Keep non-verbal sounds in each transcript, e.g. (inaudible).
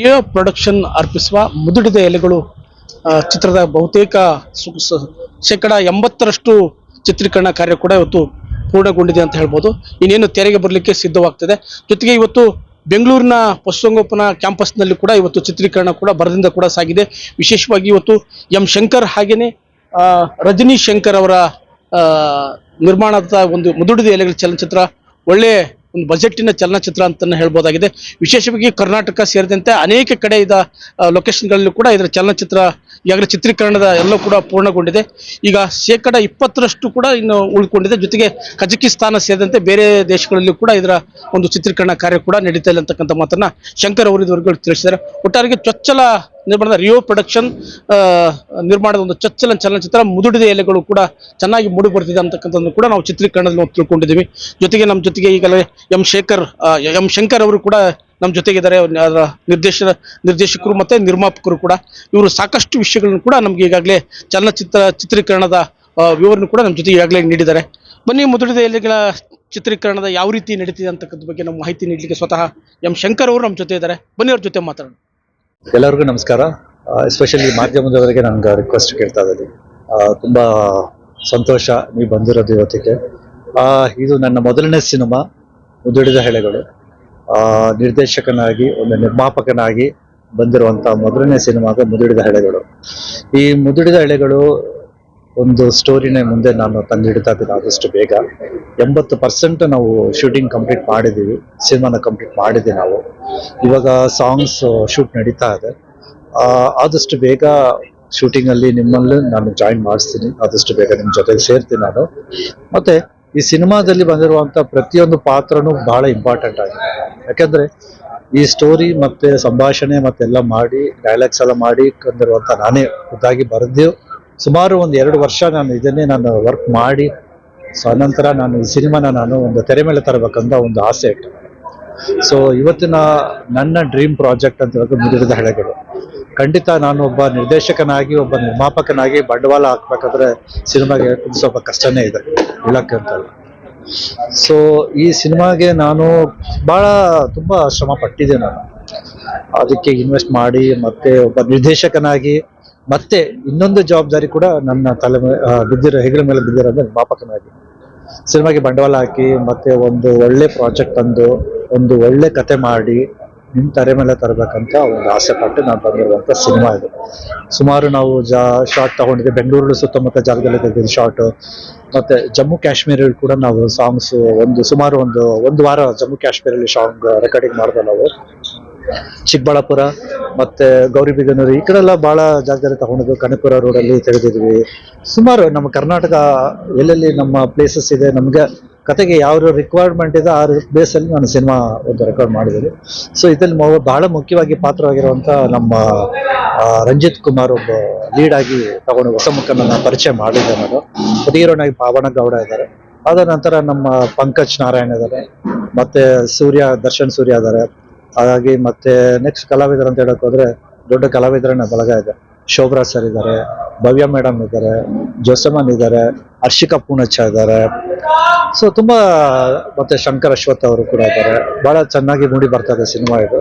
Jio production ಅರ್ಪಿಸುವ ಮುದುಡಿದ ಎಲೆಗಳು ಚಿತ್ರದ ಬಹುತೇಕ ಶೇಕಡ ಎಂಬತ್ತರಷ್ಟು ಚಿತ್ರೀಕರಣ ಕಾರ್ಯ ಕೂಡ ಇವತ್ತು ಪೂರ್ಣಗೊಂಡಿದೆ ಅಂತ ಹೇಳ್ಬೋದು. ಇನ್ನೇನು ತೆರೆಗೆ ಬರಲಿಕ್ಕೆ ಸಿದ್ಧವಾಗ್ತದೆ. ಜೊತೆಗೆ ಇವತ್ತು ಬೆಂಗಳೂರಿನ ಪಶುಸಂಗೋಪನಾ ಕ್ಯಾಂಪಸ್ನಲ್ಲಿ ಕೂಡ ಇವತ್ತು ಚಿತ್ರೀಕರಣ ಕೂಡ ಬರದಿಂದ ಕೂಡ ಸಾಗಿದೆ. ವಿಶೇಷವಾಗಿ ಇವತ್ತು ಎಂ ಶಂಕರ್ ಹಾಗೆಯೇ ರಜನಿ ಶಂಕರ್ ಅವರ ನಿರ್ಮಾಣದ ಒಂದು ಮುದುಡಿದ ಎಲೆಗಳ ಚಲನಚಿತ್ರ ಒಳ್ಳೆ ಒಂದು ಬಜೆಟ್ಟಿನ ಚಲನಚಿತ್ರ ಅಂತಲೇ ಹೇಳ್ಬೋದಾಗಿದೆ. ವಿಶೇಷವಾಗಿ ಕರ್ನಾಟಕ ಸೇರಿದಂತೆ ಅನೇಕ ಕಡೆ ಇದ ಲೊಕೇಶನ್ಗಳಲ್ಲೂ ಕೂಡ ಇದರ ಚಲನಚಿತ್ರ ಈಗಾಗಲೇ ಚಿತ್ರೀಕರಣದ ಎಲ್ಲ ಕೂಡ ಪೂರ್ಣಗೊಂಡಿದೆ. ಈಗ ಶೇಕಡ ಇಪ್ಪತ್ತರಷ್ಟು ಕೂಡ ಇನ್ನು ಉಳ್ಕೊಂಡಿದೆ. ಜೊತೆಗೆ ಕಜಕಿಸ್ತಾನ ಸೇರಿದಂತೆ ಬೇರೆ ದೇಶಗಳಲ್ಲೂ ಕೂಡ ಇದರ ಒಂದು ಚಿತ್ರೀಕರಣ ಕಾರ್ಯ ಕೂಡ ನಡೀತಾ ಇಲ್ಲ ಅಂತಕ್ಕಂಥ ಮಾತನ್ನ ಶಂಕರ್ ಅವರು ಇದುವರೆಗೂ ತಿಳಿಸಿದ್ದಾರೆ. ಒಟ್ಟಾರಿಗೆ ಚೊಚ್ಚಲ ನಿರ್ಮಾಣದ ರಿಯೋ ಪ್ರೊಡಕ್ಷನ್ ನಿರ್ಮಾಣದ ಒಂದು ಚಚ್ಚಲ ಚಲನಚಿತ್ರ ಮುದುಡಿದ ಎಲೆಗಳು ಕೂಡ ಚೆನ್ನಾಗಿ ಮೂಡಿ ಬರ್ತಿದೆ ಅಂತಕ್ಕಂಥದ್ದು ಕೂಡ ನಾವು ಚಿತ್ರೀಕರಣದಲ್ಲಿ ನಾವು ತಿಳ್ಕೊಂಡಿದ್ದೀವಿ. ಜೊತೆಗೆ ನಮ್ಮ ಜೊತೆಗೆ ಈಗಲೇ ಎಂ ಶೇಖರ್ ಎಂ ಶಂಕರ್ ಅವರು ಕೂಡ ನಮ್ಮ ಜೊತೆಗಿದ್ದಾರೆ. ಅದರ ನಿರ್ದೇಶನ, ನಿರ್ದೇಶಕರು ಮತ್ತು ನಿರ್ಮಾಪಕರು ಕೂಡ. ಇವರು ಸಾಕಷ್ಟು ವಿಷಯಗಳನ್ನು ಕೂಡ ನಮಗೆ ಈಗಾಗಲೇ ಚಲನಚಿತ್ರ ಚಿತ್ರೀಕರಣದ ವಿವರಣೆ ಕೂಡ ನಮ್ಮ ಜೊತೆಗೆ ಈಗಾಗಲೇ ನೀಡಿದ್ದಾರೆ. ಬನ್ನಿ, ಮುದುಡಿದ ಎಲೆಗಳ ಚಿತ್ರೀಕರಣದ ಯಾವ ರೀತಿ ನಡೀತಿದೆ ಅಂತಕ್ಕಂಥ ಬಗ್ಗೆ ನಮ್ಮ ಮಾಹಿತಿ ನೀಡಲಿಕ್ಕೆ ಸ್ವತಃ ಎಂ ಶಂಕರ್ ಅವರು ನಮ್ಮ ಜೊತೆ ಇದ್ದಾರೆ. ಬನ್ನಿ, ಅವ್ರ ಜೊತೆ ಮಾತಾಡೋಣ. ಎಲ್ಲರಿಗೂ ನಮಸ್ಕಾರ. ಎಸ್ಪೆಷಲಿ ಮಾಧ್ಯಮದವರಿಗೆ ನನಗೆ ರಿಕ್ವೆಸ್ಟ್ ಕೇಳ್ತಾ ಇದ್ದೀನಿ ತುಂಬಾ ಸಂತೋಷ ನೀವು ಬಂದಿರೋದು ಇವತ್ತಿಗೆ. ಇದು ನನ್ನ ಮೊದಲನೇ ಸಿನಿಮಾ, ಮುದುಡಿದ ಹೆಳೆಗಳು. ನಿರ್ದೇಶಕನಾಗಿ, ಒಂದು ನಿರ್ಮಾಪಕನಾಗಿ ಬಂದಿರುವಂಥ ಮೊದಲನೇ ಸಿನಿಮಾಗ ಮುದುಡಿದ ಹೆಳೆಗಳು. ಈ ಮುದುಡಿದ ಎಳೆಗಳು ಒಂದು ಸ್ಟೋರಿನೇ ಮುಂದೆ ನಾನು ತಂದಿಡ್ತಾ ಇದ್ದೀನಿ ಆದಷ್ಟು ಬೇಗ. ಎಂಬತ್ತು ಪರ್ಸೆಂಟ್ ನಾವು ಶೂಟಿಂಗ್ ಕಂಪ್ಲೀಟ್ ಮಾಡಿದ್ದೀವಿ, ಸಿನಿಮಾನ ಕಂಪ್ಲೀಟ್ ಮಾಡಿದ್ದೀವಿ ನಾವು. ಇವಾಗ ಸಾಂಗ್ಸ್ ಶೂಟ್ ನಡೀತಾ ಇದೆ. ಆದಷ್ಟು ಬೇಗ ಶೂಟಿಂಗಲ್ಲಿ ನಿಮ್ಮಲ್ಲಿ ನಾನು ಜಾಯಿನ್ ಮಾಡಿಸ್ತೀನಿ. ಆದಷ್ಟು ಬೇಗ ನಿಮ್ಮ ಜೊತೆಗೆ ಸೇರ್ತೀನಿ ನಾನು. ಮತ್ತೆ ಈ ಸಿನಿಮಾದಲ್ಲಿ ಬಂದಿರುವಂತ ಪ್ರತಿಯೊಂದು ಪಾತ್ರನೂ ಬಹಳ ಇಂಪಾರ್ಟೆಂಟ್ ಆಗಿದೆ. ಯಾಕಂದ್ರೆ ಈ ಸ್ಟೋರಿ ಮತ್ತೆ ಸಂಭಾಷಣೆ ಮತ್ತೆಲ್ಲ ಮಾಡಿ ಡೈಲಾಗ್ಸ್ ಎಲ್ಲ ಮಾಡಿ ಕಂದಿರುವಂಥ ನಾನೇ ಖುದ್ದಾಗಿ ಬರೆದು ಸುಮಾರು ಒಂದು ಎರಡು ವರ್ಷ ನಾನು ಇದನ್ನೇ ನಾನು ವರ್ಕ್ ಮಾಡಿ, ಸೊ ಅನಂತರ ನಾನು ಈ ಸಿನಿಮಾನ ನಾನು ಒಂದು ತೆರೆ ಮೇಲೆ ತರಬೇಕಂತ ಒಂದು ಆಸೆ ಇಟ್ಟು ಸೊ ಇವತ್ತಿನ ನನ್ನ ಡ್ರೀಮ್ ಪ್ರಾಜೆಕ್ಟ್ ಅಂತ ಹೇಳಿದ್ರೆ ಮುದುಡಿದ ಹಳೆಗಳು. ಖಂಡಿತ ನಾನು ಒಬ್ಬ ನಿರ್ದೇಶಕನಾಗಿ, ಒಬ್ಬ ನಿರ್ಮಾಪಕನಾಗಿ ಬಂಡವಾಳ ಹಾಕ್ಬೇಕಾದ್ರೆ ಸಿನಿಮಾಗೆ ಸ್ವಲ್ಪ ಕಷ್ಟನೇ ಇದೆ ಹೇಳಕ್ಕೆ ಅಂತಲ್ಲ ಸೊ ಈ ಸಿನಿಮಾಗೆ ನಾನು ಬಹಳ ತುಂಬಾ ಶ್ರಮ ಪಟ್ಟಿದ್ದೆ ನಾನು. ಅದಕ್ಕೆ ಇನ್ವೆಸ್ಟ್ ಮಾಡಿ ಮತ್ತೆ ಒಬ್ಬ ನಿರ್ದೇಶಕನಾಗಿ ಮತ್ತೆ ಇನ್ನೊಂದು ಜವಾಬ್ದಾರಿ ಕೂಡ ನನ್ನ ತಲೆ ಬಿದ್ದಿರೋ ಹೆಗಲ ಮೇಲೆ ಬಿದ್ದಿರೋದು ನಿರ್ಮಾಪಕನಾಗಿ. ಸಿನಿಮಾಗೆ ಬಂಡವಾಳ ಹಾಕಿ ಮತ್ತೆ ಒಂದು ಒಳ್ಳೆ ಪ್ರಾಜೆಕ್ಟ್ ತಂದು, ಒಂದು ಒಳ್ಳೆ ಕತೆ ಮಾಡಿ ನಿಮ್ ತಲೆ ಮೇಲೆ ತರಬೇಕಂತ ಒಂದು ಆಸೆ ಪಟ್ಟು ನಾನು ಬಂದಿರುವಂತ ಸಿನಿಮಾ ಇದು. ಸುಮಾರು ನಾವು ಜಾ ಶಾರ್ಟ್ ತಗೊಂಡಿದ್ದೆ ಬೆಂಗಳೂರು ಸುತ್ತಮುತ್ತ ಜಾಗದಲ್ಲಿ ತೆಗೆದಿದ್ದು ಶಾರ್ಟ್ ಮತ್ತೆ ಜಮ್ಮು ಕಾಶ್ಮೀರಲ್ಲಿ ಕೂಡ ನಾವು ಸಾಂಗ್ಸ್ ಒಂದು ಸುಮಾರು ಒಂದು ಒಂದು ವಾರ ಜಮ್ಮು ಕಾಶ್ಮೀರಲ್ಲಿ ಸಾಂಗ್ ರೆಕಾರ್ಡಿಂಗ್ ಮಾಡಿದ್ವಿ ನಾವು. ಚಿಕ್ಕಬಳ್ಳಾಪುರ, ಮತ್ತೆ ಗೌರಿಬಿದನೂರು ಈ ಕಡೆ ಎಲ್ಲ ಬಹಳ ಜಾಗದಲ್ಲಿ ತಗೊಂಡಿದ್ದು ಕನಕಪುರ ರೋಡಲ್ಲಿ ತೆಗೆದಿದ್ವಿ. ಸುಮಾರು ನಮ್ಮ ಕರ್ನಾಟಕ ಎಲ್ಲೆಲ್ಲಿ ನಮ್ಮ ಪ್ಲೇಸಸ್ ಇದೆ, ನಮ್ಗೆ ಕತೆಗೆ ಯಾವ ರಿಕ್ವೈರ್ಮೆಂಟ್ ಇದೆ, ಆ ಬೇಸಲ್ಲಿ ನಾನು ಸಿನಿಮಾ ಒಂದು ರೆಕಾರ್ಡ್ ಮಾಡಿದ್ದೀನಿ. ಸೊ ಇದರಲ್ಲಿ ಬಹಳ ಮುಖ್ಯವಾಗಿ ಪಾತ್ರವಾಗಿರುವಂಥ ನಮ್ಮ ರಂಜಿತ್ ಕುಮಾರ್ ಒಬ್ಬ ಲೀಡ್ ಆಗಿ ತಗೊಂಡು ಹೊಸ ಮುಖನ ಪರಿಚಯ ಮಾಡಿದ್ದೆ ನಾನು ಹೀರೋನಾಗಿ ಪಾವನ ಗೌಡ ಇದ್ದಾರೆ. ಅದ ನಂತರ ನಮ್ಮ ಪಂಕಜ್ ನಾರಾಯಣ್ ಇದ್ದಾರೆ. ಮತ್ತೆ ಸೂರ್ಯ, ದರ್ಶನ್ ಸೂರ್ಯ ಇದ್ದಾರೆ. ಹಾಗಾಗಿ ಮತ್ತೆ ನೆಕ್ಸ್ಟ್ ಕಲಾವಿದರು ಅಂತ ಹೇಳಕ್ ಹೋದ್ರೆ ದೊಡ್ಡ ಕಲಾವಿದರನ್ನ ಬಳಗ ಇದೆ. ಶೋಭರಾಜ್ ಸರ್ ಇದ್ದಾರೆ, ಭವ್ಯ ಮೇಡಮ್ ಇದ್ದಾರೆ, ಜೋಸಮನ್ ಇದ್ದಾರೆ, ಹರ್ಷಿಕಾ ಪೂಣಚ್ಚ ಇದ್ದಾರೆ. ಸೊ ತುಂಬಾ ಮತ್ತೆ ಶಂಕರ್ ಅಶ್ವಥ್ ಅವರು ಕೂಡ ಇದ್ದಾರೆ. ಬಹಳ ಚೆನ್ನಾಗಿ ಮೂಡಿ ಬರ್ತಾ ಇದೆ ಸಿನಿಮಾ ಇದು.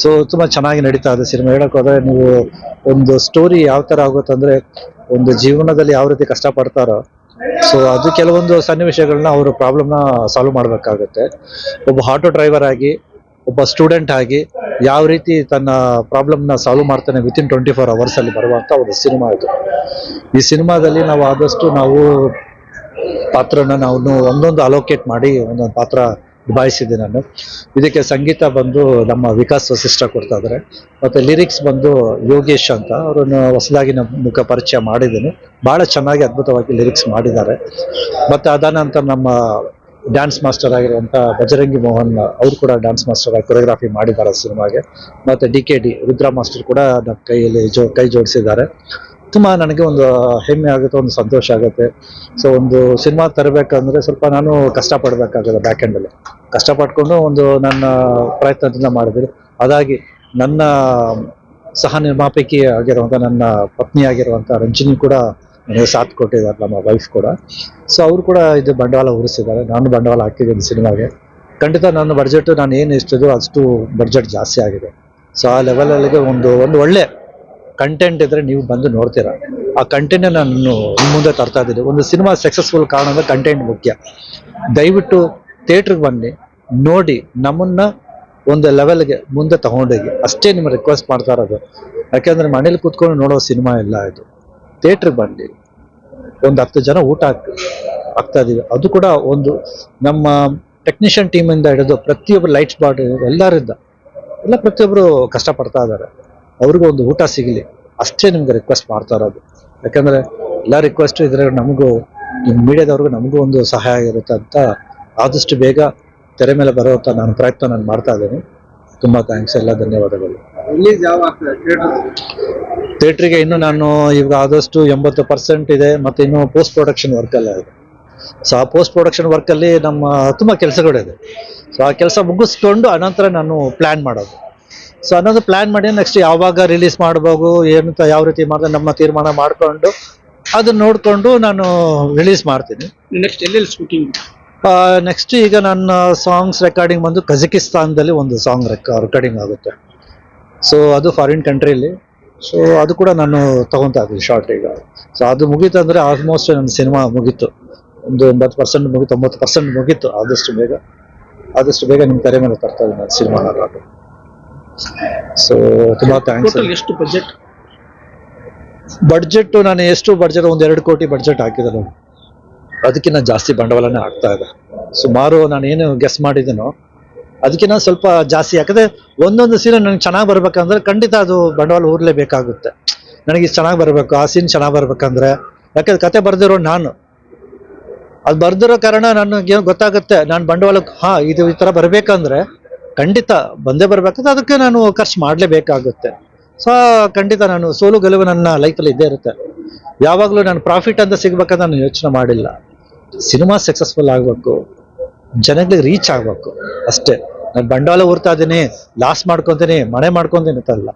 ಸೊ ತುಂಬಾ ಚೆನ್ನಾಗಿ ನಡೀತಾ ಇದೆ ಸಿನಿಮಾ. ಹೇಳಕ್ ಹೋದ್ರೆ ನೀವು ಒಂದು ಸ್ಟೋರಿ ಯಾವ ತರ ಆಗುತ್ತಂದ್ರೆ ಒಂದು ಜೀವನದಲ್ಲಿ ಯಾವ ರೀತಿ ಕಷ್ಟ ಪಡ್ತಾರೋ ಸೊ ಅದು ಕೆಲವೊಂದು ಸನ್ನಿವೇಶಗಳನ್ನ ಅವರು ಪ್ರಾಬ್ಲಮ್ನ ಸಾಲ್ವ್ ಮಾಡಬೇಕಾಗುತ್ತೆ. ಒಬ್ಬ ಆಟೋ ಡ್ರೈವರ್ ಆಗಿ ಒಬ್ಬ ಸ್ಟೂಡೆಂಟ್ ಆಗಿ ಯಾವ ರೀತಿ ತನ್ನ ಪ್ರಾಬ್ಲಮ್ನ ಸಾಲ್ವ್ ಮಾಡ್ತಾನೆ ವಿತಿನ್ ಟ್ವೆಂಟಿ ಫೋರ್ ಅವರ್ಸ್ ಅಲ್ಲಿ ಬರುವಂತ ಒಂದು ಸಿನಿಮಾ ಇದು. ಈ ಸಿನಿಮಾದಲ್ಲಿ ನಾವು ಆದಷ್ಟು ನಾವು ಪಾತ್ರನ ನಾವು ಒಂದೊಂದು ಅಲೋಕೇಟ್ ಮಾಡಿ ಒಂದೊಂದು ಪಾತ್ರ ನಿಭಾಯಿಸಿದ್ದೆ ನಾನು. ಇದಕ್ಕೆ ಸಂಗೀತ ಬಂದು ನಮ್ಮ ವಿಕಾಸ್ ವಸಿಷ್ಠ ಕೊಡ್ತಾ ಇದ್ದಾರೆ. ಮತ್ತೆ ಲಿರಿಕ್ಸ್ ಬಂದು ಯೋಗೇಶ್ ಅಂತ ಅವರನ್ನು ಹೊಸದಾಗಿ ನಮ್ಮ ಮುಖ ಪರಿಚಯ ಮಾಡಿದ್ದೀನಿ. ಬಹಳ ಚೆನ್ನಾಗಿ ಅದ್ಭುತವಾಗಿ ಲಿರಿಕ್ಸ್ ಮಾಡಿದ್ದಾರೆ. ಮತ್ತೆ ಅದಾನಂತರ ನಮ್ಮ ಡ್ಯಾನ್ಸ್ ಮಾಸ್ಟರ್ ಆಗಿರುವಂಥ ಬಜರಂಗಿ ಮೋಹನ್ ಅವರು ಕೂಡ ಡ್ಯಾನ್ಸ್ ಮಾಸ್ಟರ್ ಆಗಿ ಕೊರಿಯೋಗ್ರಾಫಿ ಮಾಡಿದ್ದಾರೆ ಸಿನಿಮಾಗೆ. ಮತ್ತೆ D K D Rudra master ಕೂಡ ನಮ್ಮ ಕೈಯಲ್ಲಿ ಜೋ ಕೈ ಜೋಡಿಸಿದ್ದಾರೆ. ತುಂಬಾ ನನಗೆ ಒಂದು ಹೆಮ್ಮೆ ಆಗುತ್ತೆ, ಒಂದು ಸಂತೋಷ ಆಗುತ್ತೆ. ಸೊ ಒಂದು ಸಿನಿಮಾ ತರಬೇಕಂದ್ರೆ ಸ್ವಲ್ಪ ನಾನು ಕಷ್ಟಪಡಬೇಕಾಗುತ್ತೆ ಬ್ಯಾಕ್ ಅಲ್ಲಿ. ಕಷ್ಟಪಟ್ಕೊಂಡು ಒಂದು ನನ್ನ ಪ್ರಯತ್ನದಿಂದ ಮಾಡಿದ್ದೀನಿ. ಅದಾಗಿ ನನ್ನ ಸಹ ನಿರ್ಮಾಪಕಿ ಆಗಿರುವಂಥ ನನ್ನ ಪತ್ನಿ ಆಗಿರುವಂಥ ರಂಜಿನಿ ಕೂಡ ಸಾಥ್ ಕೊಟ್ಟಿದ್ದಾರೆ ನಮ್ಮ ವೈಫ್ ಕೂಡ. ಸೊ ಅವರು ಕೂಡ ಇದು ಬಂಡವಾಳ ಉರಿಸಿದ್ದಾರೆ. ನಾನು ಬಂಡವಾಳ ಹಾಕಿದ್ದೀನಿ ಸಿನಿಮಾಗೆ. ಖಂಡಿತ ನನ್ನ ಬಡ್ಜೆಟ್ ನಾನು ಏನು ಎಷ್ಟಿದ್ರು ಅಷ್ಟು ಬಡ್ಜೆಟ್ ಜಾಸ್ತಿ ಆಗಿದೆ. ಸೊ ಆ ಲೆವೆಲಲ್ಲಿಗೆ ಒಂದು ಒಂದು ಒಳ್ಳೆ ಕಂಟೆಂಟ್ ಇದ್ರೆ ನೀವು ಬಂದು ನೋಡ್ತೀರಾ. ಆ ಕಂಟೆಂಟ್ ನಾನು ಮುಂದೆ ತರ್ತಾ ಇದ್ದೀನಿ. ಒಂದು ಸಿನಿಮಾ ಸಕ್ಸಸ್ಫುಲ್ ಕಾರಣ ಅಂದ್ರೆ ಕಂಟೆಂಟ್ ಮುಖ್ಯ. ದಯವಿಟ್ಟು ಥಿಯೇಟ್ರಿಗೆ ಬನ್ನಿ, ನೋಡಿ ನಮ್ಮನ್ನ ಒಂದು ಲೆವೆಲ್ಗೆ ಮುಂದೆ ತಗೊಂಡೋಗಿ. ಅಷ್ಟೇ ನಿಮ್ಮ ರಿಕ್ವೆಸ್ಟ್ ಮಾಡ್ತಾ ಇರೋದು. ಯಾಕೆಂದ್ರೆ ಮನೇಲಿ ಕೂತ್ಕೊಂಡು ನೋಡೋ ಸಿನಿಮಾ ಇಲ್ಲ ಇದು. ಥಿಯೇಟ್ರಿಗೆ ಬರಲಿ ಒಂದು ಹತ್ತು ಜನ ಊಟ ಆಗ್ತಾ ಇದೀವಿ. ಅದು ಕೂಡ ಒಂದು ನಮ್ಮ ಟೆಕ್ನಿಷಿಯನ್ ಟೀಮಿಂದ ಹಿಡಿದು ಪ್ರತಿಯೊಬ್ಬರು ಲೈಟ್ಸ್ ಬಾರ್ಡ್ ಎಲ್ಲರಿಂದ, ಎಲ್ಲ ಪ್ರತಿಯೊಬ್ಬರು ಕಷ್ಟಪಡ್ತಾ ಇದ್ದಾರೆ. ಅವ್ರಿಗೂ ಒಂದು ಊಟ ಸಿಗಲಿ. ಅಷ್ಟೇ ನಿಮ್ಗೆ ರಿಕ್ವೆಸ್ಟ್ ಮಾಡ್ತಾ ಇರೋದು. ಯಾಕಂದ್ರೆ ಎಲ್ಲ ರಿಕ್ವೆಸ್ಟ್ ಇದ್ರೆ ನಮಗೂ ನಿಮ್ಮ ಮೀಡಿಯಾದವ್ರಿಗೂ ನಮಗೂ ಒಂದು ಸಹಾಯ ಇರುತ್ತೆ ಅಂತ ಆದಷ್ಟು ಬೇಗ ತೆರೆ ಮೇಲೆ ಬರೋ ನಾನು ಪ್ರಯತ್ನ ನಾನು ಮಾಡ್ತಾ ಇದ್ದೀನಿ. ತುಂಬಾ ಥ್ಯಾಂಕ್ಸ್ ಎಲ್ಲ ಧನ್ಯವಾದಗಳು. ರಿಲೀಸ್ ಥಿಯೇಟ್ರಿಗೆ ಇನ್ನು ನಾನು ಇವಾಗ ಆದಷ್ಟು ಎಂಬತ್ತು ಪರ್ಸೆಂಟ್ ಇದೆ ಮತ್ತೆ ಇನ್ನು ಪೋಸ್ಟ್ ಪ್ರೊಡಕ್ಷನ್ ವರ್ಕ್ ಎಲ್ಲ ಇದೆ. ಸೊ ಆ ಪೋಸ್ಟ್ ಪ್ರೊಡಕ್ಷನ್ ವರ್ಕ್ ಅಲ್ಲಿ ನಮ್ಮ ತುಂಬಾ ಕೆಲಸಗಳಿದೆ ಸೊ ಆ ಕೆಲಸ ಮುಗಿಸ್ಕೊಂಡು ಅನಂತರ ನಾನು ಪ್ಲಾನ್ ಮಾಡೋದು. ಸೊ ಅನ್ನೋದು ಪ್ಲಾನ್ ಮಾಡಿ ನೆಕ್ಸ್ಟ್ ಯಾವಾಗ ರಿಲೀಸ್ ಮಾಡ್ಬೋದು ಏನಂತ ಯಾವ ರೀತಿ ಮಾಡಿದ್ರೆ ನಮ್ಮ ತೀರ್ಮಾನ ಮಾಡ್ಕೊಂಡು ಅದನ್ನ ನೋಡ್ಕೊಂಡು ನಾನು ರಿಲೀಸ್ ಮಾಡ್ತೀನಿ. ನೆಕ್ಸ್ಟ್ ಎಲ್ಲೆಲ್ಲಿ ಶೂಟಿಂಗ್ ನೆಕ್ಸ್ಟ್ ಈಗ ನನ್ನ ಸಾಂಗ್ಸ್ ರೆಕಾರ್ಡಿಂಗ್ ಬಂದು ಕಜಕಿಸ್ತಾನದಲ್ಲಿ ಒಂದು ಸಾಂಗ್ ರೆಕಾರ್ಡಿಂಗ್ ಆಗುತ್ತೆ. ಸೊ ಅದು ಫಾರಿನ್ ಕಂಟ್ರಿಲಿ ಸೊ ಅದು ಕೂಡ ನಾನು ತಗೊಂತಾ ಇದ್ದೀನಿ ಶಾರ್ಟ್ ಈಗ. ಸೊ ಅದು ಮುಗೀತು ಅಂದರೆ ಆಲ್ಮೋಸ್ಟ್ ನನ್ನ ಸಿನಿಮಾ ಮುಗೀತು. ಒಂದು ಎಂಬತ್ತು ಪರ್ಸೆಂಟ್ ಮುಗಿತು ತೊಂಬತ್ತು ಪರ್ಸೆಂಟ್ ಮುಗೀತು ಆದಷ್ಟು ಬೇಗ. ಆದಷ್ಟು ಬೇಗ ನಿಮ್ಮ ಕರೆ ಮೇಲೆ ತರ್ತಾ ಇದ್ದೀನಿ ನಾನು ಸಿನಿಮಾ ಸೊ ತುಂಬ ಥ್ಯಾಂಕ್ಸ್ ಎಷ್ಟು ಬಜೆಟ್ ಬಡ್ಜೆಟ್ ನಾನು ಎಷ್ಟು ಬಡ್ಜೆಟ್ ಒಂದು ಎರಡು ಕೋಟಿ ಬಡ್ಜೆಟ್ ಹಾಕಿದೆ ನಾನು. ಅದಕ್ಕಿಂತ ಜಾಸ್ತಿ ಬಂಡವಾಳನೇ ಆಗ್ತಾ ಇದೆ. ಸುಮಾರು ನಾನು ಏನು ಗೆಸ್ ಮಾಡಿದ್ದೀನೋ ಅದಕ್ಕಿಂತ ಸ್ವಲ್ಪ ಜಾಸ್ತಿ ಯಾಕಂದ್ರೆ ಒಂದೊಂದು ಸೀನ್ ನನಗೆ ಚೆನ್ನಾಗಿ ಬರ್ಬೇಕಂದ್ರೆ ಖಂಡಿತ ಅದು ಬಂಡವಾಳ ಊರ್ಲೇಬೇಕಾಗುತ್ತೆ ನನಗೆ ಇಷ್ಟು ಚೆನ್ನಾಗಿ ಬರಬೇಕು, ಆ ಸೀನ್ ಚೆನ್ನಾಗಿ ಬರ್ಬೇಕಂದ್ರೆ. ಯಾಕಂದ್ರೆ ಕತೆ ಬರ್ದಿರೋ ನಾನು. ಅದು ಬರ್ದಿರೋ ಕಾರಣ ನನಗೆ ಗೊತ್ತಾಗುತ್ತೆ, ನಾನು ಬಂಡವಾಳಕ್ಕೆ ಹಾ, ಇದು ಈ ಥರ ಬರಬೇಕಂದ್ರೆ ಖಂಡಿತ ಬಂದೇ ಬರಬೇಕಂದ್ರೆ ಅದಕ್ಕೆ ನಾನು ಖರ್ಚು ಮಾಡಲೇಬೇಕಾಗುತ್ತೆ. ಸೊ ಖಂಡಿತ ನಾನು ಸೋಲು ಗೆಲುವು ನನ್ನ ಲೈಫಲ್ಲಿ ಇದ್ದೇ ಇರುತ್ತೆ. ಯಾವಾಗಲೂ ನಾನು ಪ್ರಾಫಿಟ್ ಅಂತ ಸಿಗ್ಬೇಕಂತ ನಾನು ಯೋಚನೆ ಮಾಡಿಲ್ಲ. ಸಿನಿಮಾ ಸಕ್ಸಸ್ಫುಲ್ ಆಗಬೇಕು. ಜನಗಳಿಗೆ ರೀಚ್ ಆಗಬೇಕು. ಅಷ್ಟೇ. ನಾನು ಬಂಡವಾಳ ಊರ್ತಾ ಇದ್ದೀನಿ ಲಾಸ್ ಮಾಡ್ಕೊತೀನಿ ಮನೆ ಮಾಡ್ಕೊತೀನಿ ಅಂತಲ್ಲ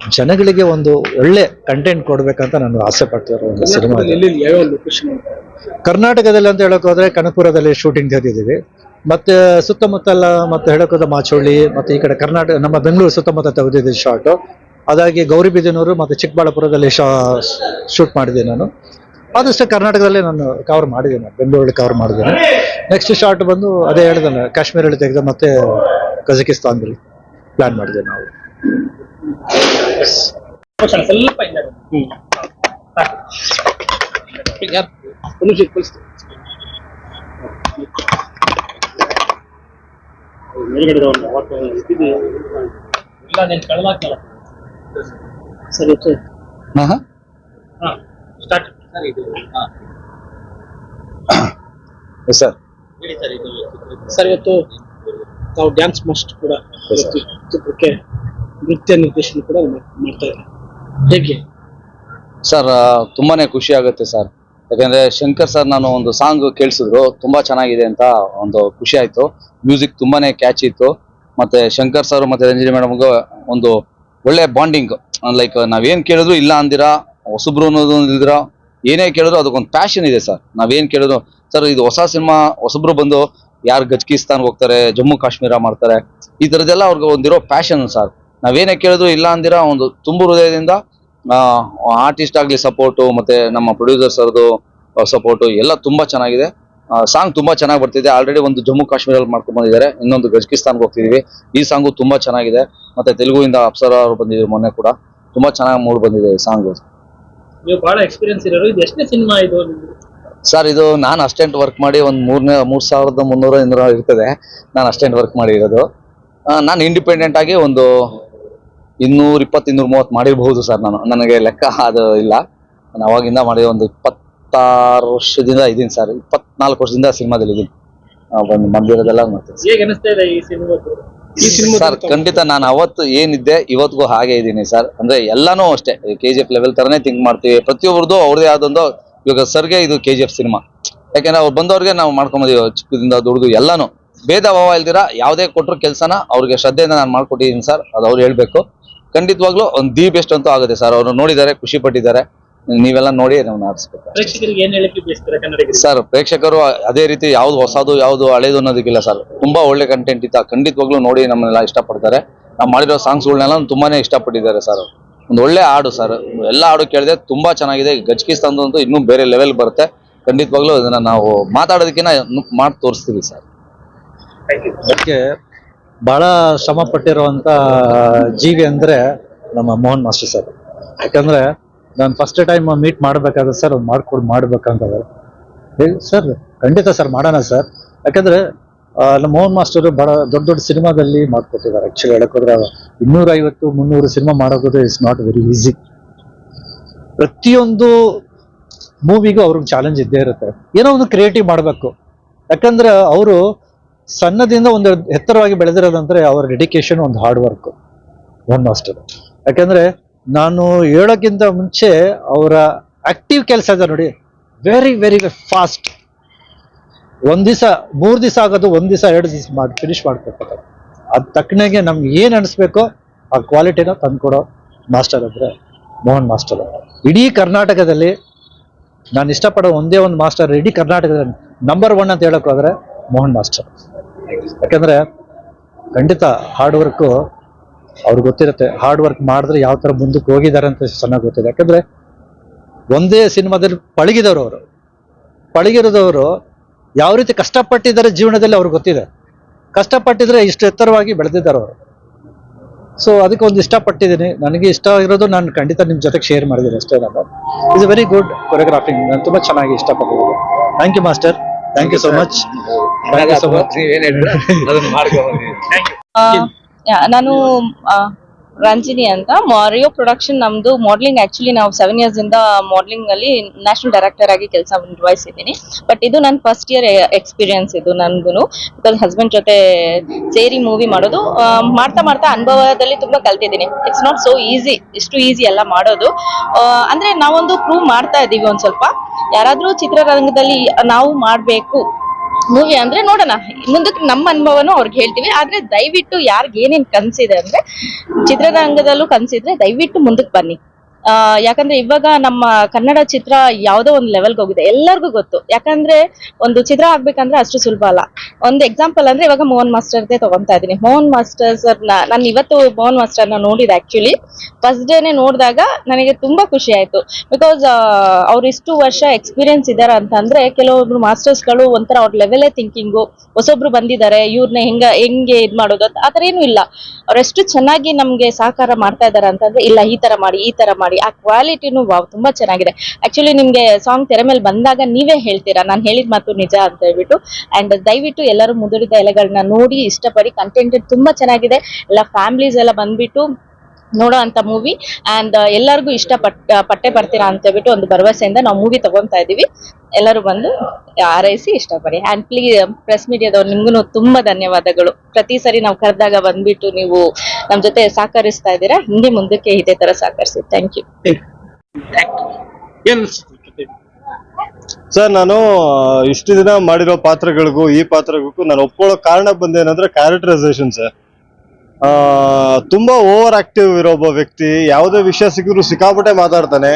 ಜನಗಳಿಗೆ ಒಂದು ಒಳ್ಳೆ ಕಂಟೆಂಟ್ ಕೊಡ್ಬೇಕಂತ ನಾನು ಆಸೆ ಪಡ್ತಿರೋ ಒಂದು ಸಿನಿಮಾ ಕರ್ನಾಟಕದಲ್ಲಿ ಅಂತ ಹೇಳಕ್ ಹೋದ್ರೆ ಕನಕಪುರದಲ್ಲಿ ಶೂಟಿಂಗ್ ತೆಗೆದಿದ್ದೀವಿ. ಮತ್ತೆ ಸುತ್ತಮುತ್ತಲ ಮತ್ತೆ ಹೇಳಕ್ ಹೋದ್ರೆ ಮಾಚೋಳಿ ಮತ್ತೆ ಈ ಕಡೆ ಕರ್ನಾಟಕ ನಮ್ಮ ಬೆಂಗಳೂರು ಸುತ್ತಮುತ್ತ ತೆಗೆದಿದ್ದೀವಿ ಶಾರ್ಟ್ ಅದಾಗಿ ಗೌರಿಬಿದನೂರು ಮತ್ತು ಚಿಕ್ಕಬಳ್ಳಾಪುರದಲ್ಲಿ ಶೂಟ್ ಮಾಡಿದೆ ನಾನು. ಆದಷ್ಟು ಕರ್ನಾಟಕದಲ್ಲೇ ನಾನು ಕವರ್ ಮಾಡಿದ್ದೀನಿ ಬೆಂಗಳೂರಲ್ಲಿ ಕವರ್ ಮಾಡಿದ್ದೀನಿ ನೆಕ್ಸ್ಟ್ ಶಾರ್ಟ್ ಬಂದು ಅದೇ ಹೇಳಿದ್ದಾನೆ ಕಾಶ್ಮೀರಲ್ಲಿ ತೆಗೆದ ಮತ್ತೆ ಕಜಕಿಸ್ತಾನದಲ್ಲಿ ಪ್ಲಾನ್ ಮಾಡಿದೆ ನಾವು. ಮೇಲ್ಗಡೆ ಇಲ್ಲ ನೀನು ಕಳ್ದಾಕ್ತಲ್ಲ. ಸರಿ ಓಕೆ ಹಾ ಸ್ಟಾರ್ಟ್ ಸರ್ ಇದು ಹಾ. ಸರ್ ಹೇಳಿ ಸರ್ ಇದು ಸರ್ ಇವತ್ತು ತಾವು ಡ್ಯಾನ್ಸ್ ಮಾಸ್ಟರ್ ಕೂಡ ಇವತ್ತು ಚಿತ್ರಕ್ಕೆ ನೃತ್ಯ ನಿರ್ದೇಶನ ಕೂಡ ಮಾಡ್- ಮಾಡ್ತಾ ಇದ್ದಾರೆ. ಹೇಗೆ? ಸರ್ ತುಂಬಾನೇ ಖುಷಿ ಆಗುತ್ತೆ ಸರ್ ಯಾಕಂದ್ರೆ ಶಂಕರ್ ಸರ್ ನಾನು ಒಂದು ಸಾಂಗ್ ಕೇಳಿಸಿದ್ರು ತುಂಬಾ ಚೆನ್ನಾಗಿದೆ ಅಂತ ಒಂದು ಖುಷಿ ಆಯ್ತು. ಮ್ಯೂಸಿಕ್ ತುಂಬಾನೇ ಕ್ಯಾಚ್ ಇತ್ತು. ಮತ್ತೆ ಶಂಕರ್ ಸರ್ ಮತ್ತೆ ರಂಜಿನಿ ಮೇಡಮ್ಗೂ ಒಂದು ಒಳ್ಳೆ ಬಾಂಡಿಂಗ್ ಲೈಕ್ ನಾವೇನ್ ಕೇಳಿದ್ರು ಇಲ್ಲ ಅಂದಿರಾ? ಹೊಸಬ್ರು ಅನ್ನೋದು ಇಲ್ದಿರ ಏನೇ ಕೇಳಿದ್ರು ಅದಕ್ಕೊಂದು ಪ್ಯಾಷನ್ ಇದೆ ಸರ್. ನಾವೇನ್ ಕೇಳಿದ್ರು, ಸರ್, ಇದು ಹೊಸ ಸಿನಿಮಾ, ಹೊಸಬ್ರು ಬಂದು ಯಾರು ಗಜ್ಕಿಸ್ತಾನ್ಗೆ ಹೋಗ್ತಾರೆ, ಜಮ್ಮು ಕಾಶ್ಮೀರ ಮಾಡ್ತಾರೆ? ಈ ಥರದ್ದೆಲ್ಲ ಅವ್ರಿಗೆ ಒಂದಿರೋ ಪ್ಯಾಷನ್ ಸರ್. ನಾವೇನೇ ಕೇಳಿದ್ರು ಇಲ್ಲ ಅಂದಿರಾ? ಒಂದು ತುಂಬು ಹೃದಯದಿಂದ ಆರ್ಟಿಸ್ಟ್ ಆಗ್ಲಿ ಸಪೋರ್ಟು ಮತ್ತೆ ನಮ್ಮ ಪ್ರೊಡ್ಯೂಸರ್ ಸರ್ದು ಸಪೋರ್ಟು ಎಲ್ಲ ತುಂಬಾ ಚೆನ್ನಾಗಿದೆ. ಸಾಂಗ್ ತುಂಬಾ ಚೆನ್ನಾಗಿ ಬರ್ತಿದೆ. ಆಲ್ರೆಡಿ ಒಂದು ಜಮ್ಮು ಕಾಶ್ಮೀರಲ್ಲಿ ಮಾಡ್ಕೊಂಡು ಬಂದಿದ್ದಾರೆ. ಇನ್ನೊಂದು ಗಜ್ಕಿಸ್ತಾನ್ಗೆ ಹೋಗ್ತಿದೀವಿ. ಈ ಸಾಂಗು ತುಂಬಾ ಚೆನ್ನಾಗಿದೆ. ಮತ್ತೆ ತೆಲುಗುವಿಂದ ಅಪ್ಸರ ಅವರು ಬಂದಿದ್ರು ಮೊನ್ನೆ ಕೂಡ. ತುಂಬಾ ಚೆನ್ನಾಗಿ ಮೂಡ್ ಬಂದಿದೆ ಈ ಸಾಂಗ್ ನೀವು ಬಹಳ ಎಕ್ಸ್ಪೀರಿಯನ್ಸ್ ಇರೋರು. ಇದು ಎಷ್ಟನೇ ಸಿನಿಮಾ ಇದು? ಸರ್ ಇದು ನಾನು ಅಸ್ಟೆಂಟ್ ವರ್ಕ್ ಮಾಡಿ ಒಂದು ಮೂರನೇ ಮೂರ್ ಸಾವಿರದ ಮುನ್ನೂರ ಇನ್ನೂರ ಇರ್ತದೆ. ನಾನು ಅಸ್ಟೆಂಟ್ ವರ್ಕ್ ಮಾಡಿರೋದು. ನಾನು ಇಂಡಿಪೆಂಡೆಂಟ್ ಆಗಿ ಒಂದು ಇನ್ನೂರ ಇಪ್ಪತ್ತು ಇನ್ನೂರ ಮೂವತ್ತು ಮಾಡಿರಬಹುದು ಸರ್ ನಾನು. ನನಗೆ ಲೆಕ್ಕ ಅದು ಇಲ್ಲ. ನಾನು ಅವಾಗಿಂದ ಮಾಡಿದ ಒಂದು ಇಪ್ಪತ್ತಾರು ವರ್ಷದಿಂದ ಇದ್ದೀನಿ ಸರ್. ಇಪ್ಪತ್ನಾಲ್ಕು ವರ್ಷದಿಂದ ಸಿನಿಮಾದಲ್ಲಿ ಇದ್ದೀನಿ. ಒಂದು ಮಂದಿರದೆಲ್ಲ ಮಾಡ್ತೀನಿ ಹೇಗೆ ಅನಿಸ್ತಾ ಇದೆ ಈ ಸಿನಿಮಾ ಸರ್ ಖಂಡಿತ ನಾನು ಅವತ್ತು ಏನಿದ್ದೆ ಇವತ್ತಿಗೂ ಹಾಗೆ ಇದ್ದೀನಿ ಸರ್. ಅಂದ್ರೆ ಎಲ್ಲಾನು ಅಷ್ಟೇ. ಕೆ ಜಿ ಎಫ್ ಲೆವೆಲ್ ತರನೇ ಥಿಂಕ್ ಮಾಡ್ತೀವಿ. ಪ್ರತಿಯೊಬ್ಬರದು ಅವ್ರದೇ ಆದೊಂದು ಇವಾಗ ಸರ್ಗೆ ಇದು ಕೆ ಜಿ ಎಫ್ ಸಿನಿಮಾ. ಯಾಕೆಂದ್ರೆ ಅವ್ರು ಬಂದವ್ರಿಗೆ ನಾವು ಮಾಡ್ಕೊಂಬಂದಿವಿ. ಚಿಕ್ಕದಿಂದ ದುಡ್ದು ಎಲ್ಲಾನು. ಭೇದ ಭಾವ ಇಲ್ದಿರ ಯಾವುದೇ ಕೊಟ್ಟರು ಕೆಲಸನ ಅವ್ರಿಗೆ ಶ್ರದ್ಧೆಯಿಂದ ನಾನು ಮಾಡ್ಕೊಟ್ಟಿದ್ದೀನಿ ಸರ್. ಅದು ಅವ್ರು ಹೇಳ್ಬೇಕು. ಖಂಡಿತವಾಗ್ಲೂ ಒಂದು ದಿ ಬೆಸ್ಟ್ ಅಂತೂ ಆಗುತ್ತೆ ಸರ್. ಅವರು ನೋಡಿದ್ದಾರೆ ಖುಷಿ ಪಟ್ಟಿದ್ದಾರೆ. ನೀವೆಲ್ಲ ನೋಡಿ ನಾವು ಆರಿಸ್ಬೇಕು. ಪ್ರೇಕ್ಷಕರಿಗೆ ಏನ್ ಹೇಳಕ್ಕೆ ಬಯಸ್ತಾರೆ ಕನ್ನಡಿಗರಿಗೆ? ಸರ್ ಪ್ರೇಕ್ಷಕರು ಅದೇ ರೀತಿ ಯಾವ್ದು ಹೊಸದು ಯಾವ್ದು ಹಳೇದು ಅನ್ನೋದಕ್ಕಿಲ್ಲ ಸರ್. ತುಂಬಾ ಒಳ್ಳೆ ಕಂಟೆಂಟ್ ಇತ್ತು. ಖಂಡಿತವಾಗ್ಲೂ ನೋಡಿ ನಮ್ಮನ್ನೆಲ್ಲ ಇಷ್ಟಪಡ್ತಾರೆ. ನಾವು ಮಾಡಿರೋ ಸಾಂಗ್ಸ್ಗಳನ್ನೆಲ್ಲ ತುಂಬಾನೇ ಇಷ್ಟಪಟ್ಟಿದ್ದಾರೆ ಸರ್. ಒಂದು ಒಳ್ಳೆ ಹಾಡು ಸರ್. ಎಲ್ಲ ಹಾಡು ಕೇಳಿದೆ ತುಂಬಾ ಚೆನ್ನಾಗಿದೆ. ಗಜ್ಕಿಸ್ತಾನ್ದು ಅಂತೂ ಇನ್ನೂ ಬೇರೆ ಲೆವೆಲ್ ಬರುತ್ತೆ. ಖಂಡಿತವಾಗ್ಲೂ ಇದನ್ನ ನಾವು ಮಾತಾಡೋದಕ್ಕಿಂತ ಮಾಡಿ ತೋರಿಸ್ತೀವಿ ಸರ್. ಅದಕ್ಕೆ ಬಹಳ ಶ್ರಮ ಪಟ್ಟಿರುವಂತ ಜೀವಿ ಅಂದ್ರೆ ನಮ್ಮ ಮೋಹನ್ ಮಾಸ್ಟರ್ ಸರ್. ಯಾಕಂದ್ರೆ ನಾನು ಫಸ್ಟ್ ಟೈಮ್ ಮೀಟ್ ಮಾಡ್ಬೇಕಾದ್ರೆ ಸರ್ ಒಂದು ಮಾಡ್ಕೊಡ್ ಹೇಳಿ ಸರ್ ಖಂಡಿತ ಸರ್ ಮಾಡೋಣ ಸರ್ ಯಾಕಂದ್ರೆ ನಮ್ಮ ಮೋಹನ್ ಮಾಸ್ಟರ್ ಬಹಳ ದೊಡ್ಡ ದೊಡ್ಡ ಸಿನಿಮಾದಲ್ಲಿ ಮಾಡ್ಕೊಟ್ಟಿದ್ದಾರೆ. ಆ್ಯಕ್ಚುಲಿ ಹೇಳಕ್ಕೋದ್ರೆ ಇನ್ನೂರ ಐವತ್ತು ಮುನ್ನೂರು ಸಿನಿಮಾ ಮಾಡೋದು ಇಸ್ ನಾಟ್ ವೆರಿ ಈಸಿ ಪ್ರತಿಯೊಂದು ಮೂವಿಗೂ ಅವ್ರಿಗೆ ಚಾಲೆಂಜ್ ಇದ್ದೇ ಇರುತ್ತೆ. ಏನೋ ಒಂದು ಕ್ರಿಯೇಟಿವ್ ಮಾಡಬೇಕು. ಯಾಕಂದ್ರೆ ಅವರು ಸಣ್ಣದಿಂದ ಒಂದು ಎತ್ತರವಾಗಿ ಬೆಳೆದಿರೋದಂದ್ರೆ ಅವರ ಡೆಡಿಕೇಶನ್ ಒಂದು ಹಾರ್ಡ್ ವರ್ಕ್ ಮೋಹನ್ ಮಾಸ್ಟರ್ ಯಾಕಂದ್ರೆ ನಾನು ಹೇಳೋಕ್ಕಿಂತ ಮುಂಚೆ ಅವರ ಆಕ್ಟಿವ್ ಕೆಲಸ ಇದೆ ನೋಡಿ. ವೆರಿ ವೆರಿ ಫಾಸ್ಟ್ ಒಂದು ದಿವಸ, ಮೂರು ದಿವಸ ಆಗೋದು, ಒಂದು ದಿವಸ ಎರಡು ದಿವಸ ಮಾಡಿ ಫಿನಿಶ್ ಮಾಡ್ಕೊತಾರೆ ಅದು ತಕ್ಕನಾಗೆ ನಮ್ಗೆ ಏನು ಅನಿಸ್ಬೇಕೋ ಆ ಕ್ವಾಲಿಟಿನ ತಂದುಕೊಡೋ ಮಾಸ್ಟರ್ ಅಂದರೆ ಮೋಹನ್ ಮಾಸ್ಟರ್ ಇಡೀ ಕರ್ನಾಟಕದಲ್ಲಿ ನಾನು ಇಷ್ಟಪಡೋ ಒಂದೇ ಒಂದು ಮಾಸ್ಟರ್ ಇಡೀ ಕರ್ನಾಟಕದಲ್ಲಿ ನಂಬರ್ ಒನ್ ಅಂತ ಹೇಳೋಕ್ಕೋದ್ರೆ ಮೋಹನ್ ಮಾಸ್ಟರ್ ಯಾಕಂದ್ರೆ ಖಂಡಿತ ಹಾರ್ಡ್ ವರ್ಕು ಅವ್ರಿಗೆ ಗೊತ್ತಿರುತ್ತೆ ಹಾರ್ಡ್ ವರ್ಕ್ ಮಾಡಿದ್ರೆ ಯಾವ ಥರ ಮುಂದಕ್ಕೆ ಹೋಗಿದ್ದಾರೆ ಅಂತ ಚೆನ್ನಾಗಿ ಗೊತ್ತಿದೆ. ಯಾಕಂದ್ರೆ ಒಂದೇ ಸಿನಿಮಾದಲ್ಲಿ ಪಳಗಿದವರು ಅವರು. ಪಳಗಿರೋದವರು ಯಾವ ರೀತಿ ಕಷ್ಟಪಟ್ಟಿದ್ದಾರೆ ಜೀವನದಲ್ಲಿ ಅವ್ರಿಗೆ ಗೊತ್ತಿದೆ. ಕಷ್ಟಪಟ್ಟಿದ್ರೆ ಇಷ್ಟು ಎತ್ತರವಾಗಿ ಬೆಳೆದಿದ್ದಾರೆ ಅವರು. ಸೊ ಅದಕ್ಕೆ ಒಂದು ಇಷ್ಟಪಟ್ಟಿದ್ದೀನಿ. ನನಗೆ ಇಷ್ಟ ಆಗಿರೋದು ನಾನು ಖಂಡಿತ ನಿಮ್ಮ ಜೊತೆಗೆ ಶೇರ್ ಮಾಡಿದ್ದೀನಿ ಅಷ್ಟೇ ನಾನು. ಇಸ್ ವೆರಿ ಗುಡ್ ಕೊರಿಯೋಗ್ರಾಫಿಂಗ್ ನಾನು ತುಂಬಾ ಚೆನ್ನಾಗಿ ಇಷ್ಟಪಟ್ಟಿದ್ದೀನಿ. Thank you master thank you so much thank you so much thank you, ನಾನು ರಂಜಿನಿ ಅಂತ. ಮಾರಿಯೋ ಪ್ರೊಡಕ್ಷನ್ ನಮ್ದು ಮಾಡ್ಲಿಂಗ್ ಆಕ್ಚುಲಿ ನಾವು ಸೆವೆನ್ ಇಯರ್ಸ್ ಇಂದ ಮಾಡ್ಲಿಂಗ್ ಅಲ್ಲಿ ನ್ಯಾಷನಲ್ ಡೈರೆಕ್ಟರ್ ಆಗಿ ಕೆಲಸ ನಿರ್ವಹಿಸಿದ್ದೀನಿ. ಬಟ್ ಇದು ನನ್ನ ಫಸ್ಟ್ ಇಯರ್ ಎಕ್ಸ್ಪೀರಿಯನ್ಸ್ ಇದು ನಂದು ಬಿಕಾಸ್ ಹಸ್ಬೆಂಡ್ ಜೊತೆ ಸೇರಿ ಮೂವಿ ಮಾಡೋದು ಮಾಡ್ತಾ ಮಾಡ್ತಾ ಅನುಭವದಲ್ಲಿ ತುಂಬಾ ಕಲ್ತಿದ್ದೀನಿ. ಇಟ್ಸ್ ನಾಟ್ ಸೋ ಈಸಿ ಇಷ್ಟು ಈಸಿ ಎಲ್ಲ ಮಾಡೋದು. ಅಂದ್ರೆ ನಾವೊಂದು ಪ್ರೂವ್ ಮಾಡ್ತಾ ಇದೀವಿ ಒಂದ್ ಸ್ವಲ್ಪ. ಯಾರಾದ್ರೂ ಚಿತ್ರರಂಗದಲ್ಲಿ ನಾವು ಮಾಡ್ಬೇಕು ಮೂವಿ ಅಂದ್ರೆ ನೋಡೋಣ. ಮುಂದಕ್ಕೆ ನಮ್ಮ ಅನುಭವನೂ ಅವ್ರಿಗೆ ಹೇಳ್ತೀವಿ. ಆದ್ರೆ ದಯವಿಟ್ಟು ಯಾರಿಗೆ ಏನೇನ್ ಕನ್ಸಿದೆ ಅಂದ್ರೆ ಚಿತ್ರರಂಗದಲ್ಲೂ ಕನ್ಸಿದ್ರೆ ದಯವಿಟ್ಟು ಮುಂದಕ್ಕೆ ಬನ್ನಿ. ಯಾಕಂದ್ರೆ ಇವಾಗ ನಮ್ಮ ಕನ್ನಡ ಚಿತ್ರ ಯಾವ್ದೋ ಒಂದು ಲೆವೆಲ್ಗೆ ಹೋಗಿದೆ. ಎಲ್ಲರಿಗೂ ಗೊತ್ತು. ಯಾಕಂದ್ರೆ ಒಂದು ಚಿತ್ರ ಆಗ್ಬೇಕಂದ್ರೆ ಅಷ್ಟು ಸುಲಭ ಅಲ್ಲ. ಒಂದು ಎಕ್ಸಾಂಪಲ್ ಅಂದ್ರೆ ಇವಾಗ ಮೋಹನ್ ಮಾಸ್ಟರ್ದೇ ತಗೊಂತಾ ಇದೀನಿ ಮೋಹನ್ ಮಾಸ್ಟರ್ ಸರ್ ನಾನು ಇವತ್ತು ಮೋಹನ್ ಮಾಸ್ಟರ್ನ ನೋಡಿದೆ ಆಕ್ಚುಲಿ ಫಸ್ಟ್ ಡೇನೆ ನೋಡಿದಾಗ ನನಗೆ ತುಂಬಾ ಖುಷಿ ಆಯ್ತು. ಬಿಕಾಸ್ ಅವ್ರು ಇಷ್ಟು ವರ್ಷ ಎಕ್ಸ್ಪೀರಿಯನ್ಸ್ ಇದಾರೆ ಅಂತಂದ್ರೆ ಕೆಲವೊಬ್ರು ಮಾಸ್ಟರ್ಸ್ಗಳು ಒಂಥರ ಅವ್ರ ಲೆವೆಲೇ ಥಿಂಕಿಂಗು ಹೊಸೊಬ್ರು ಬಂದಿದ್ದಾರೆ ಇವ್ರನ್ನ ಹೆಂಗ, ಹೆಂಗೆ ಇದ್ ಮಾಡೋದು ಅಂತ ಆತರ ಏನು ಇಲ್ಲ. ಅವ್ರೆಷ್ಟು ಚೆನ್ನಾಗಿ ನಮ್ಗೆ ಸಹಕಾರ ಮಾಡ್ತಾ ಇದಾರೆ ಅಂತಂದ್ರೆ, ಇಲ್ಲ, ಈ ತರ ಮಾಡಿ, ಈ ತರ ಮಾಡಿ ಆ ಕ್ವಾಲಿಟಿನೂ ವಾವ್, ತುಂಬಾ ಚೆನ್ನಾಗಿದೆ. ಆಕ್ಚುಲಿ ನಿಮ್ಗೆ ಸಾಂಗ್ ತೆರೆ ಮೇಲೆ ಬಂದಾಗ ನೀವೇ ಹೇಳ್ತೀರಾ? ನಾನು ಹೇಳಿದ ಮಾತು ನಿಜ ಅಂತ ಹೇಳ್ಬಿಟ್ಟು. ಅಂಡ್ ದಯವಿಟ್ಟು ಎಲ್ಲರೂ ಮುದುರಿದ ಎಲೆಗಳನ್ನ ನೋಡಿ, ಇಷ್ಟಪಡಿ. ಕಂಟೆಂಟ್ ತುಂಬಾ ಚೆನ್ನಾಗಿದೆ. ಎಲ್ಲ ಫ್ಯಾಮಿಲೀಸ್ ಎಲ್ಲ ಬಂದ್ಬಿಟ್ಟು ನೋಡೋ ಅಂತ ಮೂವಿ ಅಂಡ್ ಎಲ್ಲರಿಗೂ ಇಷ್ಟ ಪಟ್ಟ ಪಟ್ಟೆ ಬರ್ತೀರಾ ಅಂತ ಹೇಳ್ಬಿಟ್ಟು ಒಂದು ಭರವಸೆಯಿಂದ ನಾವು ಮೂವಿ ತಗೊಂತಾ ಇದೀವಿ ಎಲ್ಲರೂ ಬಂದು ಹಾರೈಸಿ ಇಷ್ಟಪಡಿ. ಅಂಡ್ ಪ್ಲೀಸ್ ಪ್ರೆಸ್ ಮೀಡಿಯಾದವ್ರು ನಿಮ್ಗೂ ತುಂಬಾ ಧನ್ಯವಾದಗಳು. ಪ್ರತಿ ಸರಿ ನಾವು ಕರೆದಾಗ ಬಂದ್ಬಿಟ್ಟು ನೀವು ನಮ್ ಜೊತೆ ಸಹಕರಿಸ್ತಾ ಇದ್ದೀರಾ ಹಿಂದೆ ಮುಂದಕ್ಕೆ ಇದೇ ತರ ಸಹಕರಿಸಿ. ಥ್ಯಾಂಕ್ ಯು ಸರ್ ನಾನು ಇಷ್ಟು ದಿನ ಮಾಡಿರೋ ಪಾತ್ರಗಳಿಗೂ ಈ ಪಾತ್ರಗಳಿಗೂ ನಾನು ಒಪ್ಕೊಳ್ಳೋ ಕಾರಣ ಬಂದೇನಂದ್ರೆ ಕ್ಯಾರೆಕ್ಟರೈಸೇಷನ್ ಸರ್ ತುಂಬಾ ಓವರ್ ಆಕ್ಟಿವ್ ಇರೋ ಒಬ್ಬ ವ್ಯಕ್ತಿ, ಯಾವುದೇ ವಿಷಯ ಸಿಕ್ಕಿದ್ರು ಸಿಕ್ಕಾಪಟ್ಟೆ ಮಾತಾಡ್ತಾನೆ.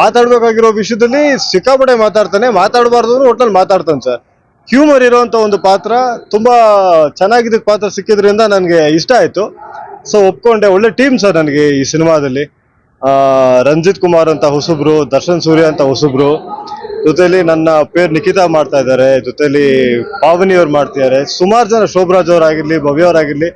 ಮಾತಾಡ್ಬೇಕಾಗಿರೋ ವಿಷಯದಲ್ಲಿ ಸಿಕ್ಕಾಪಟ್ಟೆ ಮಾತಾಡ್ತಾನೆ. ಮಾತಾಡಬಾರ್ದು ಒಟ್ಟಲ್ಲಿ ಮಾತಾಡ್ತಾನೆ ಸರ್. ಹ್ಯೂಮರ್ ಇರುವಂತ ಒಂದು ಪಾತ್ರ ತುಂಬಾ ಚೆನ್ನಾಗಿದ್ದ ಪಾತ್ರ ಸಿಕ್ಕಿದ್ರಿಂದ ನನಗೆ ಇಷ್ಟ ಆಯ್ತು. ಸೊ ಒಪ್ಕೊಂಡೆ. ಒಳ್ಳೆ ಟೀಮ್ ಸರ್ ನನಗೆ ಈ ಸಿನಿಮಾದಲ್ಲಿ. ರಂಜಿತ್ ಕುಮಾರ್ ಅಂತ ಹೊಸಬ್ರು, ದರ್ಶನ್ ಸೂರ್ಯ ಅಂತ ಹೊಸಬ್ರು. ಜೊತೆಲಿ ನನ್ನ ಪೇರ್ ನಿಖಿತಾ ಮಾಡ್ತಾ ಇದ್ದಾರೆ. ಜೊತೆಲಿ ಪಾವನಿ ಅವ್ರು ಮಾಡ್ತಿದ್ದಾರೆ. ಸುಮಾರು ಜನ ಶೋಭರಾಜ್ ಅವರಾಗಿರ್ಲಿ, ಭವ್ಯ ಅವರಾಗಿರ್ಲಿ.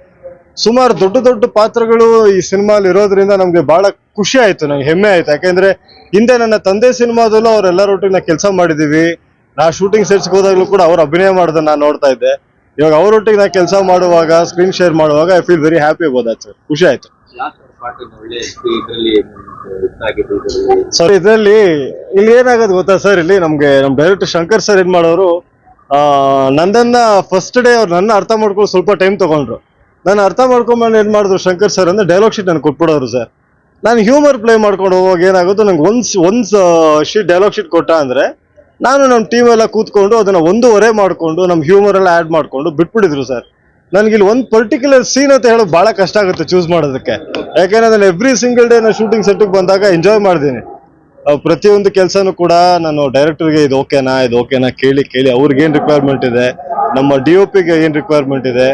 ಸುಮಾರು ದೊಡ್ಡ ದೊಡ್ಡ ಪಾತ್ರಗಳು ಈ ಸಿನಿಮಾಲಿ ಇರೋದ್ರಿಂದ ನಮ್ಗೆ ಬಹಳ ಖುಷಿ ಆಯ್ತು, ನಂಗೆ ಹೆಮ್ಮೆ ಆಯ್ತು. ಯಾಕೆಂದ್ರೆ ಹಿಂದೆ ನನ್ನ ತಂದೆ ಸಿನಿಮಾದಲ್ಲೂ ಅವರೆಲ್ಲರೊಟ್ಟಿಗೆ ನಾ ಕೆಲಸ ಮಾಡಿದೀವಿ. ನಾ ಶೂಟಿಂಗ್ ಸೆಟ್ಸ್ಗೆ ಹೋದಾಗ್ಲೂ ಕೂಡ ಅವ್ರು ಅಭಿನಯ ಮಾಡೋದನ್ನ ನಾನು ನೋಡ್ತಾ ಇದ್ದೆ. ಇವಾಗ ಅವರೊಟ್ಟಿಗೆ ನಾ ಕೆಲಸ ಮಾಡುವಾಗ ಸ್ಕ್ರೀನ್ ಶೇರ್ ಮಾಡುವಾಗ I feel very happy about sir ಖುಷಿ ಆಯ್ತು. ಸರ್, ಇದರಲ್ಲಿ ಇಲ್ಲಿ ಏನಾಗೋದು ಗೊತ್ತಾ ಸರ್? ಇಲ್ಲಿ ನಮ್ಗೆ ನಮ್ ಡೈರೆಕ್ಟರ್ ಶಂಕರ್ ಸರ್ ಏನ್ ಮಾಡೋರು ನಂದನ್ನ ಫಸ್ಟ್ ಡೇ ಅವ್ರು ನನ್ನ ಅರ್ಥ ಮಾಡ್ಕೊಂಡು ಸ್ವಲ್ಪ ಟೈಮ್ ತಗೊಂಡ್ರು. ನಾನು ಅರ್ಥ ಮಾಡ್ಕೊಂಬಂದು ಏನು ಮಾಡಿದ್ರು ಶಂಕರ್ ಸರ್ ಅಂದ್ರೆ ಡೈಲಾಗ್ ಶೀಟ್ ನನಗೆ ಕೊಟ್ಬಿಡೋರು ಸರ್. ನಾನು ಹ್ಯೂಮರ್ ಪ್ಲೇ ಮಾಡ್ಕೊಂಡು ಹೋಗುವಾಗ ಏನಾಗುತ್ತೆ ನಂಗೆ ಒಂದ್ ಒಂದ್ ಶೀಟ್ ಡೈಲಾಗ್ ಶೀಟ್ ಕೊಟ್ಟ ಅಂದರೆ ನಾನು ನಮ್ಮ ಟೀಮ್ ಎಲ್ಲ ಕೂತ್ಕೊಂಡು ಅದನ್ನು ಒಂದೂವರೆ ಮಾಡಿಕೊಂಡು ನಮ್ಮ ಹ್ಯೂಮರ್ ಎಲ್ಲ ಆಡ್ ಮಾಡ್ಕೊಂಡು ಬಿಟ್ಬಿಟ್ಟಿದ್ರು ಸರ್. ನನಗೆ ಇಲ್ಲಿ ಒಂದು ಪರ್ಟಿಕ್ಯುಲರ್ ಸೀನ್ ಅಂತ ಹೇಳೋದು ಭಾಳ ಕಷ್ಟ ಆಗುತ್ತೆ ಚೂಸ್ ಮಾಡೋದಕ್ಕೆ. ಯಾಕೆಂದರೆ ನಾನು ಎವ್ರಿ ಸಿಂಗಲ್ ಡೇ ನಾನು ಶೂಟಿಂಗ್ ಸೆಟ್ಟಿಗೆ ಬಂದಾಗ ಎಂಜಾಯ್ ಮಾಡಿದ್ದೀನಿ ಪ್ರತಿಯೊಂದು ಕೆಲಸನೂ ಕೂಡ ನಾನು ಡೈರೆಕ್ಟರ್ಗೆ ಇದು ಓಕೆನಾ ಇದು ಓಕೆನಾ ಕೇಳಿ ಕೇಳಿ ಅವ್ರಿಗೇನು ರಿಕ್ವೈರ್ಮೆಂಟ್ ಇದೆ, ನಮ್ಮ ಡಿ ಒ ಪಿಗೆ ಏನು ರಿಕ್ವೈರ್ಮೆಂಟ್ ಇದೆ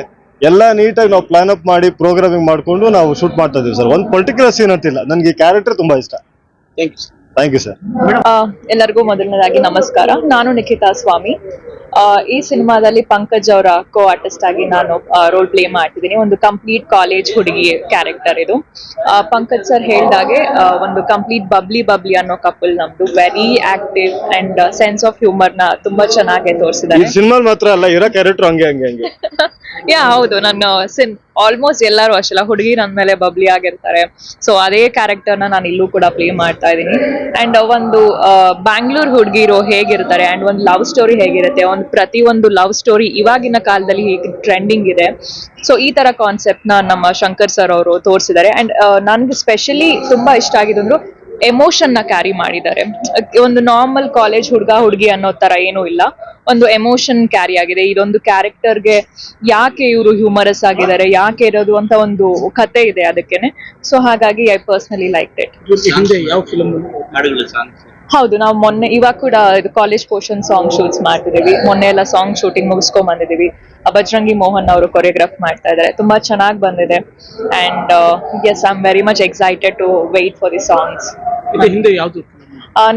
ಎಲ್ಲ ನೀಟಾಗಿ ನಾವು ಪ್ಲಾನ್ ಅಪ್ ಮಾಡಿ ಪ್ರೋಗ್ರಾಮಿಂಗ್ ಮಾಡ್ಕೊಂಡು ನಾವು ಶೂಟ್ ಮಾಡ್ತಾ ಇದೀವಿ ಸರ್. ಒಂದು ಪರ್ಟಿಕ್ಯುಲರ್ ಸೀನ್ ಅಂತಿಲ್ಲ. ನನಗೆ ಕ್ಯಾರೆಕ್ಟರ್ ತುಂಬಾ ಇಷ್ಟ. Thank you thank you sir ಎಲ್ಲರಿಗೂ ಮೊದಲನೇದಾಗಿ ನಮಸ್ಕಾರ. ನಾನು ನಿಖಿತಾ ಸ್ವಾಮಿ. ಈ ಸಿನಿಮಾದಲ್ಲಿ ಪಂಕಜ್ ಅವರ ಕೋ ಆರ್ಟಿಸ್ಟ್ ಆಗಿ ನಾನು ರೋಲ್ ಪ್ಲೇ ಮಾಡ್ತಿದ್ದೀನಿ. ಒಂದು ಕಂಪ್ಲೀಟ್ ಕಾಲೇಜ್ ಹುಡುಗಿ ಕ್ಯಾರೆಕ್ಟರ್ ಇದು. ಪಂಕಜ್ ಸರ್ ಹೇಳ್ದಾಗೆ ಒಂದು ಕಂಪ್ಲೀಟ್ ಬಬ್ಲಿ ಬಬ್ಲಿ ಅನ್ನೋ ಕಪಲ್ ನಮ್ದು. Very active and sense of ಹ್ಯೂಮರ್ನ ತುಂಬಾ ಚೆನ್ನಾಗಿ ತೋರಿಸಿದ್ದಾರೆ. ಸಿನಿಮಾ ಮಾತ್ರ ಅಲ್ಲ ಇರೋ ಕ್ಯಾರೆಕ್ಟರ್ ಹಂಗೆ ಹಂಗೆ ಹಂಗೆ. (laughs) ಯಾ ಹೌದು. ನನ್ನ ಸಿನ್ ಆಲ್ಮೋಸ್ಟ್ ಎಲ್ಲರೂ ಅಷ್ಟೆಲ್ಲ ಹುಡುಗಿ ನನ್ನ ಮೇಲೆ ಬಬ್ಲಿ ಆಗಿರ್ತಾರೆ. ಸೊ ಅದೇ ಕ್ಯಾರೆಕ್ಟರ್ನ ನಾನು ಇಲ್ಲೂ ಕೂಡ ಪ್ಲೇ ಮಾಡ್ತಾ ಇದ್ದೀನಿ. ಅಂಡ್ ಒಂದು ಬ್ಯಾಂಗ್ಳೂರ್ ಹುಡುಗಿರು ಹೇಗಿರ್ತಾರೆ ಅಂಡ್ ಒಂದು ಲವ್ ಸ್ಟೋರಿ ಹೇಗಿರುತ್ತೆ, ಒಂದು ಪ್ರತಿಯೊಂದು ಲವ್ ಸ್ಟೋರಿ ಇವಾಗಿನ ಕಾಲದಲ್ಲಿ ಹೇಗೆ ಟ್ರೆಂಡಿಂಗ್ ಇದೆ. ಸೊ ಈ ತರ ಕಾನ್ಸೆಪ್ಟ್ನ ನಮ್ಮ ಶಂಕರ್ ಸರ್ ಅವರು ತೋರಿಸಿದ್ದಾರೆ. ಅಂಡ್ ನನ್ಗೆ ಸ್ಪೆಷಲಿ ತುಂಬಾ ಇಷ್ಟ ಆಗಿದ್ದು ಎಮೋಷನ್ನ ಕ್ಯಾರಿ ಮಾಡಿದ್ದಾರೆ. ಒಂದು ನಾರ್ಮಲ್ ಕಾಲೇಜ್ ಹುಡುಗ ಹುಡುಗಿ ಅನ್ನೋ ತರ ಏನೂ ಇಲ್ಲ. ಒಂದು ಎಮೋಷನ್ ಕ್ಯಾರಿ ಆಗಿದೆ. ಇದೊಂದು ಕ್ಯಾರೆಕ್ಟರ್ಗೆ ಯಾಕೆ ಇವರು ಹ್ಯೂಮರಸ್ ಆಗಿದ್ದಾರೆ ಯಾಕೆ ಇರೋದು ಅಂತ ಒಂದು ಕತೆ ಇದೆ ಅದಕ್ಕೇನೆ. ಸೊ ಹಾಗಾಗಿ ಐ ಪರ್ಸನಲಿ ಲೈಕ್ ಇಟ್ ಹಿಂದೆ ನಾವು ಮೊನ್ನೆ ಇವಾಗ ಕೂಡ ಕಾಲೇಜ್ ಪೋರ್ಷನ್ ಸಾಂಗ್ ಶೂಟ್ಸ್ ಮಾಡ್ತಿದೀವಿ ಮೊನ್ನೆ ಎಲ್ಲ ಸಾಂಗ್ ಶೂಟಿಂಗ್ ಮುಗಿಸ್ಕೊಂಡ್ ಬಂದಿದೀವಿ ಅಭಜ್ರಂಗಿ ಬಜರಂಗಿ ಮೋಹನ್ ಅವರು ಕೊರಿಯೋಗ್ರಾಫ್ ಮಾಡ್ತಾ ಇದ್ದಾರೆ. ತುಂಬಾ ಚೆನ್ನಾಗಿ ಬಂದಿದೆ. And yes I am very much excited to wait for the songs ಇದು ಹಿಂದೆ ಯಾವ್ದು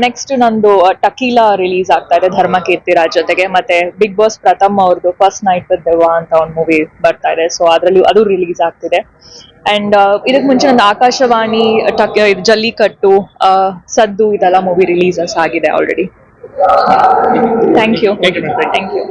ನೆಕ್ಸ್ಟ್ ನಂದು ಟಕೀಲಾ ರಿಲೀಸ್ ಆಗ್ತಾ ಇದೆ ಧರ್ಮಕೀರ್ತಿ ರಾಜ್ ಜೊತೆಗೆ. ಮತ್ತೆ ಬಿಗ್ ಬಾಸ್ ಪ್ರಥಮ್ ಅವ್ರದ್ದು ಫಸ್ಟ್ ನೈಟ್ ವಿತ್ ದೆವ್ವ ಅಂತ ಒಂದು ಮೂವಿ ಬರ್ತಾ ಇದೆ. ಸೊ ಅದರಲ್ಲಿ ಅದು ರಿಲೀಸ್ ಆಗ್ತಿದೆ. ಅಂಡ್ ಇದಕ್ಕೆ ಮುಂಚೆ ನಂದು ಆಕಾಶವಾಣಿ ಟಕ್ ಜಲ್ಲಿಕಟ್ಟು ಸದ್ದು ಇದೆಲ್ಲ ಮೂವಿ ರಿಲೀಸಸ್ ಆಗಿದೆ already thank you. Thank you